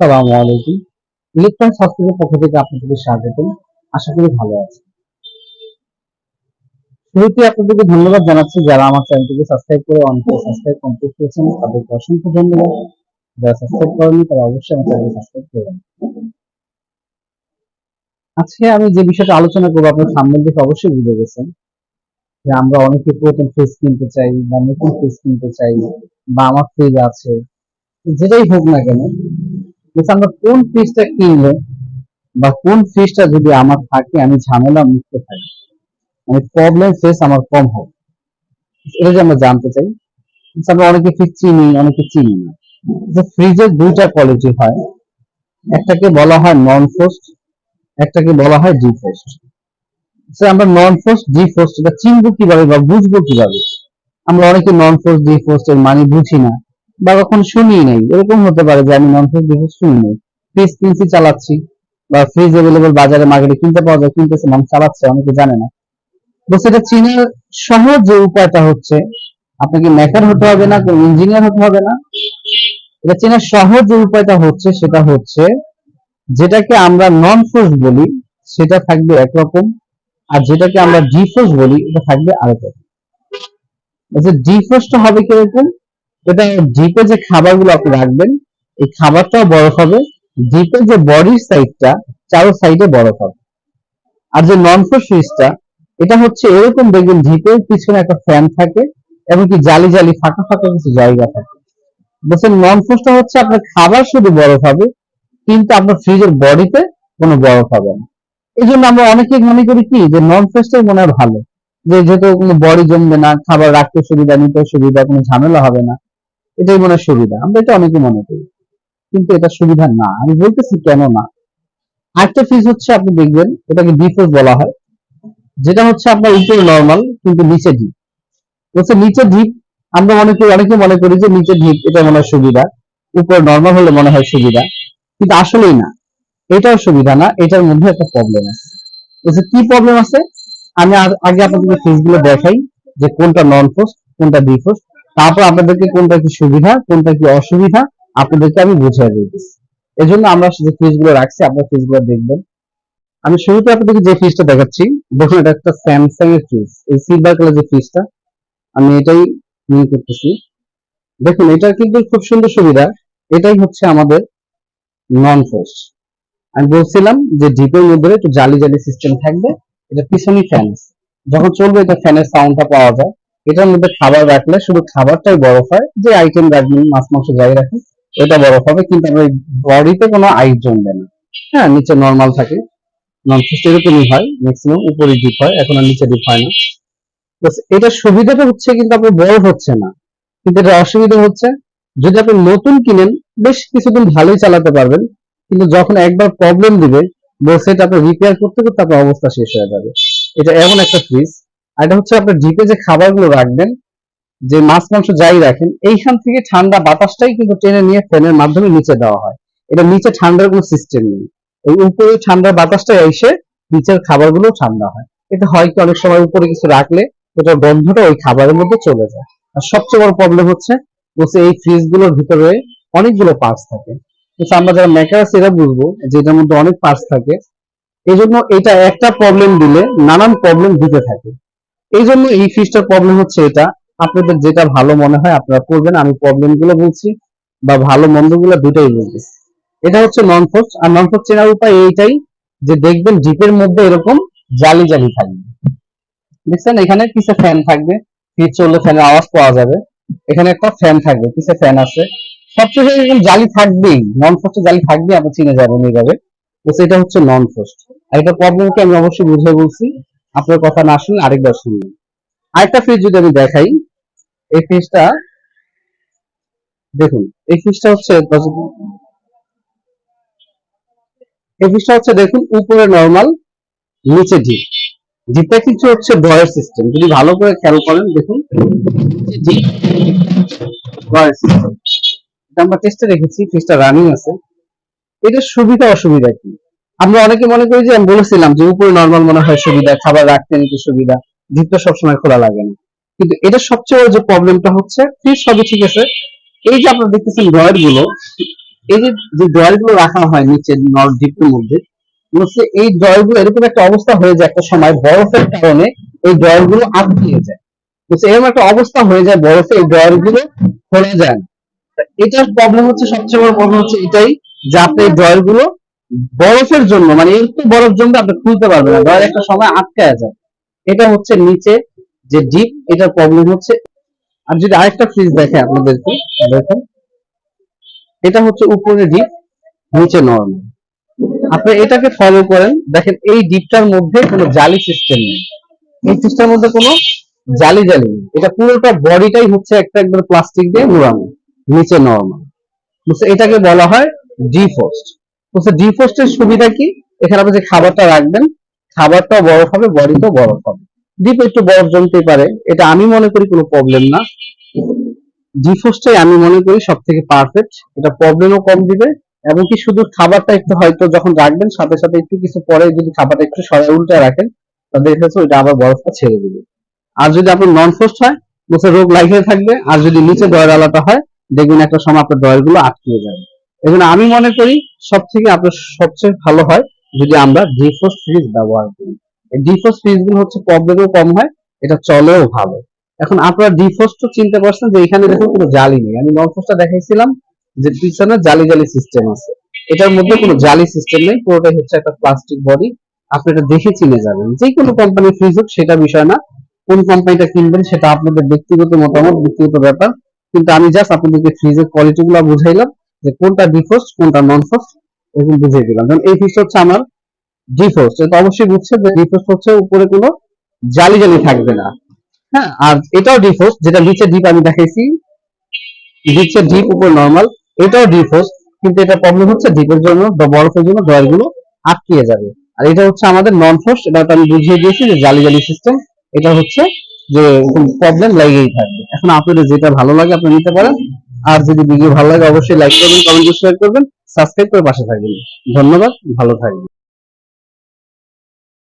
সালামু আলাইকুম। ইলেকট্রনিক্স হসপিটালের পক্ষ থেকে আপনাদের স্বাগতম। আশা করি ভালো আছেন। শুরুতে আপনাদেরকে ধন্যবাদ জানাচ্ছি যারা আমার চ্যানেলটিকে সাবস্ক্রাইব করে অনেকে সাবস্ক্রাইব কমপ্লিট করেছেন তাদেরকে অসংখ্য ধন্যবাদ। যারা সাবস্ক্রাইব করেনি তারা অবশ্যই আমার সাবস্ক্রাইব করবেন আজকে আমি যে বিষয়টা আলোচনা করব, আপনার সামনে দেখে অবশ্যই বুঝে গেছেন যে আমরা অনেকে পুরাতন ফ্রিজ কিনতে চাই বা নতুন ফ্রিজ কিনতে চাই বা আমার ফ্রিজ আছে, যেটাই হোক না কেন আমরা কোন কিনলে বা কোন যদি আমার থাকে, আমি ঝামেলা মুক্ত থাকি প্রবলেম ফেস আমার কম হবে। এটা যে আমরা জানতে চাই আমরা অনেকে চিনি অনেকে চিনি না। ফ্রিজের দুইটা কোয়ালিটি হয়। একটাকে বলা হয় নন ফ্রোস্ট একটাকে বলা হয় ডি ফ্রোস্ট আমরা নন ফ্রোস্ট ডি ফ্রোস্ট এটা চিনবো কীভাবে বা বুঝব কীভাবে? আমরা অনেকে নন ফ্রোস্ট ডি ফ্রোস্ট এর মানে বুঝি না। বা কখনো শুনি নাই। এরকম হতে পারে যে আমি নন ফ্রিজ দেখে শুনি নাই। ফ্রিজ কিনছি, চালাচ্ছি। বা ফ্রিজ অ্যাভেলেবল বাজারে মার্কেটে কিনতে পাওয়া যায়, কিনতেছে, মানুষ চালাচ্ছে, অনেকে জানে না। তো সেটা চিনার সহজ যে উপায়টা হচ্ছে আপনাকে মেকার হতে হবে না, কোন ইঞ্জিনিয়ার হতে হবে না? এটা চেনার সহজ যে উপায়টা হচ্ছে, সেটা হচ্ছে যেটাকে আমরা নন ফোর্স বলি, সেটা থাকবে একরকম আর যেটাকে আমরা ডিফোর্স বলি, এটা থাকবে আরেক রকম। ডিফোর্সটা হবে কীরকম? এটা ডিপে যে খাবারগুলো আপনি রাখবেন, এই খাবারটাও বরফ হবে। ডিপে যে বডির সাইডটা চারো সাইডে বরফ হবে। আর যে নন ফ্রোজ ফ্রিজটা এটা হচ্ছে এরকম দেখবেন ডিপের পিছনে একটা ফ্যান থাকে জালি জালি, ফাঁকা ফাঁকা কিছু জায়গা থাকে। বলছেন হচ্ছে আপনার খাবার শুধু বরফ হবে, কিন্তু আপনার ফ্রিজের বডিতে কোনো বরফ হবে না। এই জন্য আমরা অনেকে মনে করি কি, যে নন মনে হয় ভালো। যে যেহেতু কোনো বডি জমবে না, খাবার রাখতে সুবিধা নিতে সুবিধা, কোনো ঝামেলা হবে না। এটাই মনে হয় সুবিধা। আমরা এটা অনেকে মনে করি। কিন্তু এটা সুবিধা না। আমি বলতেছি কেন না? আরেকটা ফিজ হচ্ছে আপনি দেখবেন, এটাকে ডিফোর্স বলা হয়। যেটা হচ্ছে আপনার উপরে নর্মাল কিন্তু নিচে ডিপ হচ্ছে নিচে ডিপ আমরা মনে করি, অনেকে মনে করি যে নিচে ডিপ এটা মনে হয় সুবিধা। উপরে নর্মাল হলে মনে হয় সুবিধা। কিন্তু আসলেই না। এটাও সুবিধা না, এটার মধ্যে একটা প্রবলেম আছে। বলছে, কি প্রবলেম আছে? আমি আগে আপনাদেরকে ফিজগুলো দেখাই যে কোনটা নন ফোস্ট কোনটা ডিফোস্ট তারপর আপনাদেরকে কোনটা কি সুবিধা, কোনটা কি অসুবিধা, আপনাদেরকে আমি বুঝিয়ে দিতেছি এই জন্য আমরা যে ফ্রিজগুলো রাখছি, আপনার ফ্রিজগুলো দেখবেন। আমি শুরুতে আপনাদেরকে যে ফ্রিজটা দেখাচ্ছি, দেখুন, এটা একটা স্যামসাং এর ফ্রিজ এই সিলভার কালার যে ফ্রিজটা আমি এটাই নিয়ে করতেছি। দেখুন, এটার কিন্তু খুব সুন্দর সুবিধা। এটাই হচ্ছে আমাদের নন ফোস্ট আমি বলছিলাম যে ডিপের মধ্যে একটু জালি জালি সিস্টেম থাকবে। এটা পিছনে ফ্যান যখন চলবে, এটা ফ্যানের সাউন্ডটা পাওয়া যায়। এটার মধ্যে খাবার রাখলে শুধু খাবারটাই বরফ হয়, যে আইটেম রাখবেন মাছ, মাংস যাই রাখেন এটা বরফ হবে, কিন্তু আমরা বডিতে কোনো আইস জমবে না। হ্যাঁ নিচে নর্মাল থাকে। নন ফিস্ট এরকমই হয় ম্যাক্সিমাম উপরে ডিপ হয়, এখন আর নিচে ডিপ হয় না। এটা সুবিধাটা হচ্ছে কিন্তু আপনার বরফ হচ্ছে না। কিন্তু এটা অসুবিধা হচ্ছে, যদি আপনি নতুন কিনেন, বেশ কিছুদিন ভালোই চালাতে পারবেন, কিন্তু যখন একবার প্রবলেম দিবে সেটা আপনি রিপেয়ার করতে করতে আপনার অবস্থা শেষ হয়ে যাবে। এটা এমন একটা ফ্রিজ আর এটা হচ্ছে আপনার ডিপে যে খাবারগুলো রাখবেন, যে মাছ মাংস যাই রাখেন, এইখান থেকে ঠান্ডা বাতাসটাই কিন্তু টেনে নিয়ে ফ্যানের মাধ্যমে নিচে দেওয়া হয়। এটা নিচে ঠান্ডার কোনো সিস্টেম নেই। ওই উপরে ঠান্ডার বাতাসটা এসে নিচের খাবারগুলো ঠান্ডা হয়। এটা হয় কি অনেক সময় উপরে কিছু রাখলে ওটার গন্ধটা ওই খাবারের মধ্যে চলে যায়। আর সবচেয়ে বড় প্রবলেম হচ্ছে, বলছে এই ফ্রিজগুলোর ভিতরে অনেকগুলো পার্টস থাকে। আমরা যারা মেকার আছে এরা বুঝব যে এটার মধ্যে অনেক পার্টস থাকে এই জন্য এটা একটা প্রবলেম দিলে নানান প্রবলেম দিতে থাকে। এই জন্য এই ফ্রিজটার প্রবলেম হচ্ছে এটা। আপনাদের যেটা ভালো মনে হয় আপনারা করবেন, আমি প্রবলেমগুলো বলছি বা ভালো মন্দগুলো দুটাই বলতেছি এটা হচ্ছে নন ফোর্স আর নন ফোর্স চেনার উপায় এইটাই যে দেখবেন জিপের মধ্যে এরকম জালি জালি থাকবে। দেখছেন? এখানে পিছে ফ্যান থাকবে ফ্রিজ চললে ফ্যানের আওয়াজ পাওয়া যাবে। এখানে একটা ফ্যান থাকবে পিছে ফ্যান আছে। সবচেয়ে এরকম জালি থাকবেই। নন ফোর্সে জালি থাকবে আপনি চিনে যাবেন এইভাবে। সেটা হচ্ছে নন ফোর্স আর এটা প্রবলেমকে আমি অবশ্যই বুঝে বলছি আপনার কথা না শুনে আরেকবার শুনুন। আরেকটা ফ্রিজ যদি আমি দেখাই, এই ফ্রিজটা দেখুন, এই ফ্রিজটা হচ্ছে এই ফ্রিজটা হচ্ছে দেখুন, উপরে নরমাল নিচে ঢিপ ঢিপটা কিছু হচ্ছে ড্রয়ার সিস্টেম যদি ভালো করে খেয়াল করেন, দেখুন সিস্টেম এটা আমরা টেস্টে রেখেছি ফ্রিজটা রানিং আছে। এটার সুবিধা অসুবিধা কি? আমরা অনেকে মনে করি যে, আমি বলেছিলাম যে, উপরে নর্মাল মনে হয় সুবিধা, খাবার রাখতে নিতে সুবিধা ডিপটা সবসময় খোলা লাগে না। কিন্তু এটা সবচেয়ে যে প্রবলেমটা হচ্ছে ফ্রিজ সবই ঠিক আছে। এই যে আপনারা দেখতেছেন ড্রয়ারগুলো, এই যে ড্রয়ারগুলো রাখা হয় নিচে নর্থ ডিপের মধ্যে, হচ্ছে এই ড্রয়ারগুলো এরকম একটা অবস্থা হয়ে যায় একটা সময়, বরফের কারণে এই ড্রয়ারগুলো আটকিয়ে যায়। বুঝছে এরকম একটা অবস্থা হয়ে যায় বরফে, এই ড্রয়ারগুলো খোলা যায় না। এটার প্রবলেম হচ্ছে, সবচেয়ে বড় প্রবলেম হচ্ছে এটাই যে আপনি এই ড্রয়ারগুলো বরফের জন্য মানে একটু বরফ জমলে আপনি খুলতে পারবেন না ড্রয়ার একটা সময় আটকায় যায় এটা হচ্ছে নিচে যে ডিপ এটার প্রবলেম হচ্ছে। আর যদি আরেকটা ফ্রিজ দেখে আপনাদেরকে, দেখুন। এটা হচ্ছে উপরে ডিপ নিচে নরমাল আপনি এটাকে ফলো করেন, দেখেন এই ডিপটার মধ্যে কোনো জালি সিস্টেম নেই। এই সিস্টেমের মধ্যে কোনো জালি জালি নেই। এটা পুরোটা বডিটাই হচ্ছে একটা একবার প্লাস্টিক দিয়ে মোড়ানো নিচে নরমাল এটাকে বলা হয় ডিফোস্ট বুঝছে ডিফোস্টের সুবিধা কি? এখানে আপনি যে খাবারটা রাখবেন, খাবারটাও বরফ হবে বডিটাও বরফ হবে। ডিপ একটু বরফ জমতে পারে, এটা আমি মনে করি কোনো প্রবলেম না। ডিফোস্টটাই আমি মনে করি সব থেকে পারফেক্ট এটা প্রবলেমও কম দিবে, এবং কি শুধু খাবারটা একটু হয়তো যখন রাখবেন, সাথে সাথে একটু কিছু পরে যদি খাবারটা একটু সরাই উল্টে রাখেন তাহলে দেখা যাচ্ছে ওইটা আবার বরফটা ছেড়ে দিবে। আর যদি আপনার নন ফোস্ট হয় বসে রোগ লাগিয়ে থাকবে, আর যদি নিচে দয়ের আলাদা হয়, দেখবেন একটা সময় আপনার দয়েরগুলো আটকে যাবে। এই আমি মনে করি সব থেকে আপনার সবচেয়ে ভালো হয় যদি আমরা ডিফোস্ট ফ্রিজ ব্যবহার করি। এই ডিফোস্ট ফ্রিজগুলো হচ্ছে প্রবলেমও কম হয়, এটা চলেও ভালো। এখন আপনারা ডিফোস্ট তো চিনতে পারছেন যে এখানে দেখুন কোনো জালি নেই। আমি নন ফোস্টটা দেখাইছিলাম যে পিছনে জালি জালি সিস্টেম আছে। এটার মধ্যে কোনো জালি সিস্টেম নেই, পুরোটাই হচ্ছে একটা প্লাস্টিক বডি আপনি এটা দেখে চিনে যাবেন। যে কোনো কোম্পানির ফ্রিজ হোক, সেটা বিষয় না। কোন কোম্পানিটা কিনবেন, সেটা আপনাদের ব্যক্তিগত মতামত, ব্যক্তিগত ব্যাপার। কিন্তু আমি জাস্ট আপনাদেরকে ফ্রিজের কোয়ালিটি গুলো বুঝাইলাম। যে কোনটা ডিফোস্ট কোনটা নন ফোস্ট এরকম বুঝিয়ে দিলাম। যেমন এই হচ্ছে আমার ডিফোস্ট এটা অবশ্যই বুঝছে যে ডিফোস্ট হচ্ছে উপরে কোনো জালি জালি থাকবে না। হ্যাঁ আর এটাও ডিফোস্ট যেটা নিচে ডিপ আমি নিচে ডিপ উপর নরমাল এটাও ডিফোস্ট কিন্তু এটা প্রবলেম হচ্ছে ডিপের জন্য বরফের জন্য ড্রয়ারগুলো আটকিয়ে যাবে। আর এটা হচ্ছে আমাদের নন ফোস্ট এটা আমি বুঝিয়ে দিয়েছি যে জালি জালি সিস্টেম এটা হচ্ছে যে প্রবলেম লাগেই থাকবে। এখন আপনাদের যেটা ভালো লাগে, আপনি নিতে পারেন। আর যদি ভিডিও ভালো লাগে, অবশ্যই লাইক করবেন কমেন্ট করবেন সাবস্ক্রাইব করে পাশে থাকবেন। ধন্যবাদ, ভালো থাকবেন।